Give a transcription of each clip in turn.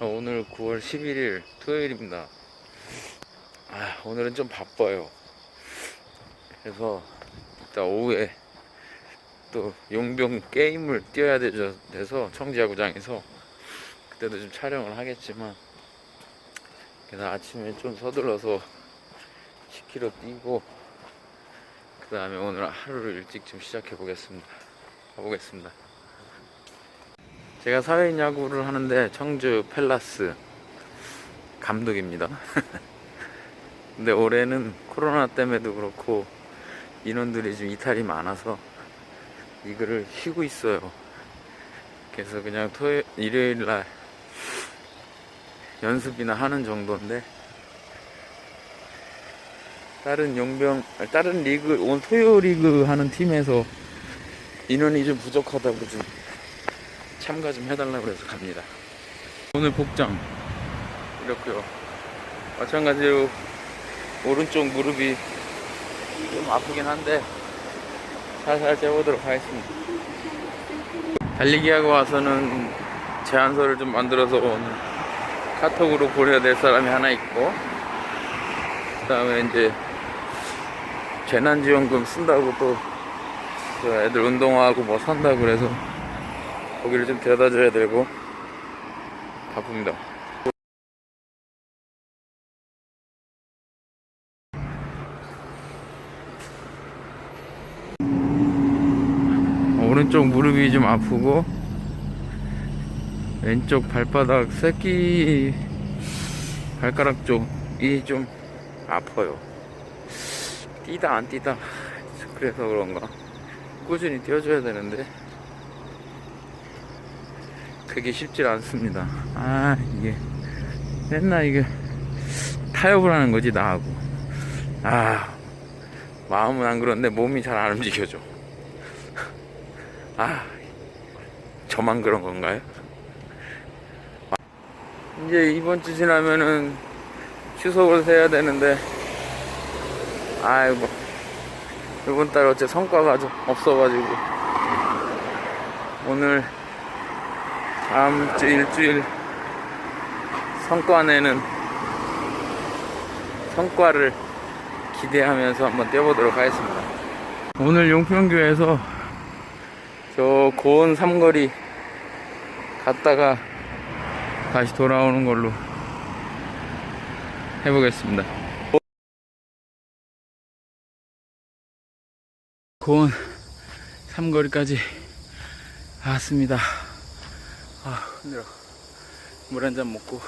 어, 오늘 9월 11일 토요일입니다. 아, 오늘은 좀 바빠요. 그래서 이따 오후에 또 용병 게임을 뛰어야 되죠. 돼서 청지야구장에서 그때도 좀 촬영을 하겠지만 그래서 아침에 좀 서둘러서 10km 뛰고 그 다음에 오늘 하루를 일찍 좀 시작해 보겠습니다. 가보겠습니다. 제가 사회인 야구를 하는데 청주 펠라스 감독입니다. 근데 올해는 코로나 때문에도 그렇고 인원들이 좀 이탈이 많아서 이거를 쉬고 있어요. 그래서 그냥 토요 일요일 날 연습이나 하는 정도인데 다른 용병 다른 리그 온 토요 리그 하는 팀에서 인원이 좀 부족하다고 좀 참가 좀 해달라고 그래서 갑니다. 오늘 복장 이렇고요. 마찬가지로 오른쪽 무릎이 좀 아프긴 한데 살살 재보도록 하겠습니다. 달리기 하고 와서는 제안서를 좀 만들어서 오늘 카톡으로 보내야 될 사람이 하나 있고 그 다음에 이제 재난지원금 쓴다고 또저 애들 운동화하고 뭐 산다고 그래서 거기를 좀 데려다 줘야 되고 바쁩니다. 오른쪽 무릎이 좀 아프고 왼쪽 발바닥 새끼 발가락 쪽이 좀 아파요. 뛰다 안 뛰다 그래서 그런가 꾸준히 뛰어줘야 되는데 그게 쉽지 않습니다. 아 이게 맨날 이게 타협을 하는 거지 나하고 아 마음은 안 그런데 몸이 잘 안 움직여져. 아 저만 그런 건가요? 이제 이번 주 지나면은 추석을 세야 되는데 아이고 이번 달 어째 성과가 좀 없어가지고 오늘 다음 주 일주일 성과 내는 성과를 기대하면서 한번 뛰어보도록 하겠습니다. 오늘 용평교에서 저 고원 삼거리 갔다가 다시 돌아오는 걸로 해보겠습니다. 고원 삼거리까지 왔습니다. 아, 힘들어. 물 한 잔 먹고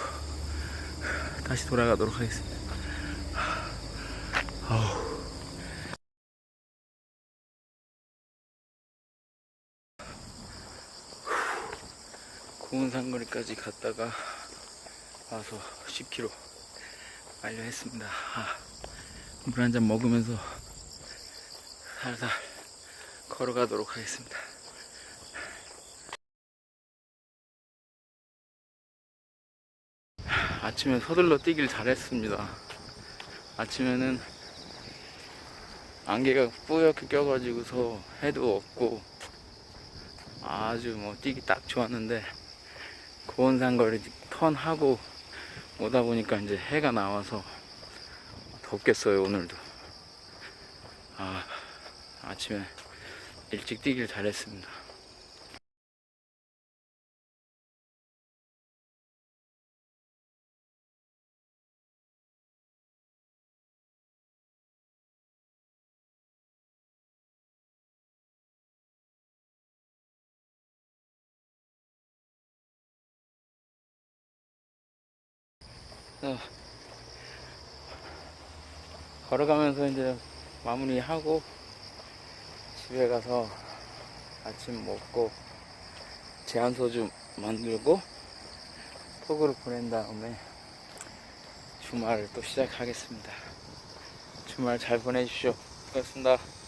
다시 돌아가도록 하겠습니다. 아우. 고원 삼거리까지 갔다가 와서 10km 완료했습니다. 아, 물한 잔 먹으면서 살살 걸어가도록 하겠습니다. 아침에 서둘러 뛰길 잘했습니다. 아침에는 안개가 뿌옇게 껴가지고서 해도 없고 아주 뭐 뛰기 딱 좋았는데 고원산거리 턴하고 오다 보니까 이제 해가 나와서 덥겠어요 오늘도 아 아침에 일찍 뛰길 잘했습니다. 걸어가면서 이제 마무리하고 집에 가서 아침 먹고 제안서 좀 만들고 톡으로 보낸 다음에 주말을 또 시작하겠습니다. 주말 잘 보내십시오. 고맙습니다.